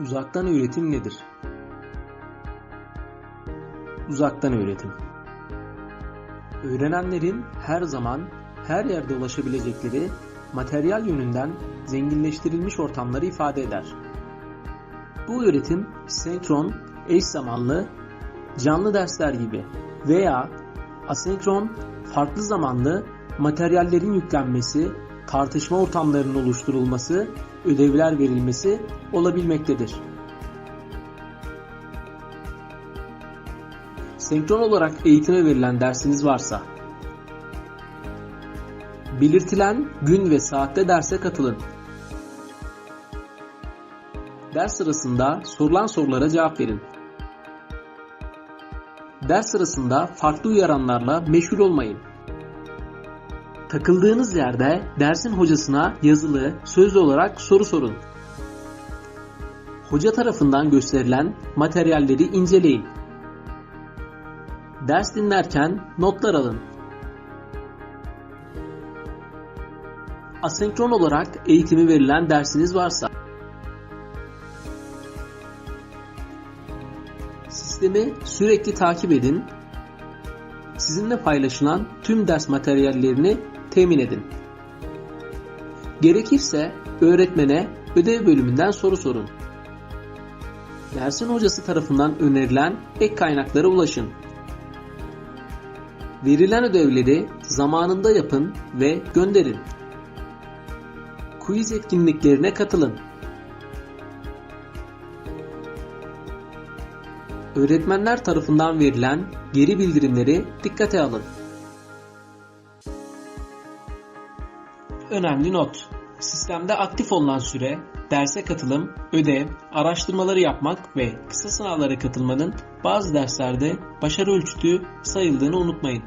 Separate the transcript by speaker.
Speaker 1: Uzaktan öğretim nedir? Uzaktan öğretim. Öğrenenlerin her zaman, her yerde ulaşabilecekleri materyal yönünden zenginleştirilmiş ortamları ifade eder. Bu öğretim senkron, eş zamanlı, canlı dersler gibi veya asenkron, farklı zamanlı materyallerin yüklenmesi, tartışma ortamlarının oluşturulması, ödevler verilmesi olabilmektedir. Senkron olarak eğitime verilen dersiniz varsa, belirtilen gün ve saatte derse katılın. Ders sırasında sorulan sorulara cevap verin. Ders sırasında farklı uyaranlarla meşgul olmayın. Takıldığınız yerde dersin hocasına yazılı, sözlü olarak soru sorun. Hoca tarafından gösterilen materyalleri inceleyin. Ders dinlerken notlar alın. Asenkron olarak eğitimi verilen dersiniz varsa Sistemi sürekli takip edin. Sizinle paylaşılan tüm ders materyallerini temin edin. Gerekirse öğretmene ödev bölümünden soru sorun. Dersin hocası tarafından önerilen ek kaynaklara ulaşın. Verilen ödevleri zamanında yapın ve gönderin. Quiz etkinliklerine katılın. Öğretmenler tarafından verilen geri bildirimleri dikkate alın. Önemli not. Sistemde aktif olunan süre, derse katılım, ödev, araştırmaları yapmak ve kısa sınavlara katılmanın bazı derslerde başarı ölçütü sayıldığını unutmayın.